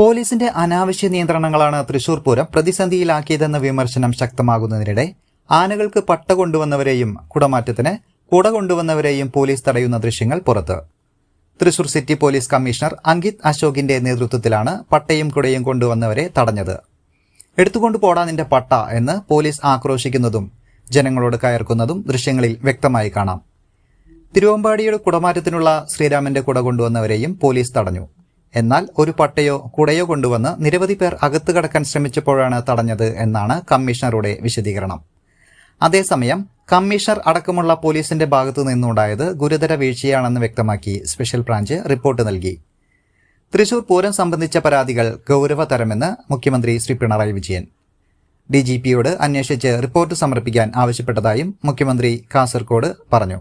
പോലീസിന്റെ അനാവശ്യ നിയന്ത്രണങ്ങളാണ് തൃശൂർ പൂരം പ്രതിസന്ധിയിലാക്കിയതെന്ന വിമർശനം ശക്തമാകുന്നതിനിടെ ആനകൾക്ക് പട്ട കൊണ്ടുവന്നവരെയും കുടമാറ്റത്തിന് കുട കൊണ്ടുവന്നവരെയും പോലീസ് തടയുന്ന ദൃശ്യങ്ങൾ പുറത്ത്. Thrissur city police commissioner Ankit അശോകിന്റെ നേതൃത്വത്തിലാണ് പട്ടയും കുടയും കൊണ്ടുവന്നവരെ തടഞ്ഞത്. എടുത്തുകൊണ്ട് പോടാ നിന്റെ പട്ട എന്ന് പോലീസ് ആക്രോശിക്കുന്നതും ജനങ്ങളോട് കയർക്കുന്നതും ദൃശ്യങ്ങളിൽ വ്യക്തമായി കാണാം. തിരുവമ്പാടിയുടെ കുടമാറ്റത്തിനുള്ള ശ്രീരാമന്റെ കുട കൊണ്ടുവന്നവരെയും പോലീസ് തടഞ്ഞു. എന്നാൽ ഒരു പട്ടയോ കുടയോ കൊണ്ടുവന്ന് നിരവധി പേർ അകത്ത് കടക്കാൻ ശ്രമിച്ചപ്പോഴാണ് തടഞ്ഞത് എന്നാണ് കമ്മീഷണറുടെ വിശദീകരണം. അതേസമയം കമ്മീഷണർ അടക്കമുള്ള പോലീസിന്റെ ഭാഗത്തു നിന്നുണ്ടായത് ഗുരുതര വീഴ്ചയാണെന്ന് വ്യക്തമാക്കി സ്പെഷ്യൽ ബ്രാഞ്ച് റിപ്പോർട്ട് നൽകി. തൃശൂർ പൂരം സംബന്ധിച്ച പരാതികൾ ഗൗരവതരമെന്ന് മുഖ്യമന്ത്രി ശ്രീ പിണറായി വിജയൻ. ഡി ജി പിയോട് അന്വേഷിച്ച് റിപ്പോർട്ട് സമർപ്പിക്കാൻ ആവശ്യപ്പെട്ടതായും മുഖ്യമന്ത്രി കാസർകോട് പറഞ്ഞു.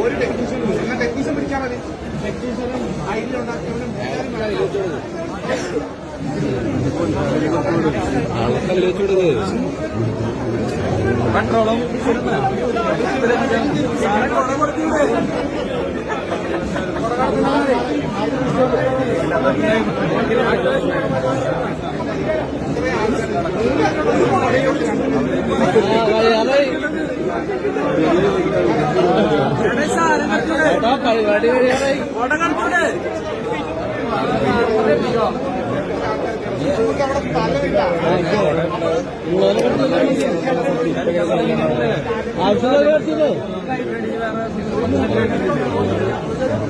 ഒരു ടെക്നീഷ്യൻ നിങ്ങൾ ടെക്നീഷ്യൻ പിടിച്ചാൽ മതി ടെക്നീഷ്യനും ഐഡിയുണ്ടാക്കിയവനും പെട്രോളും പരിപാടി ആവശ്യമുള്ള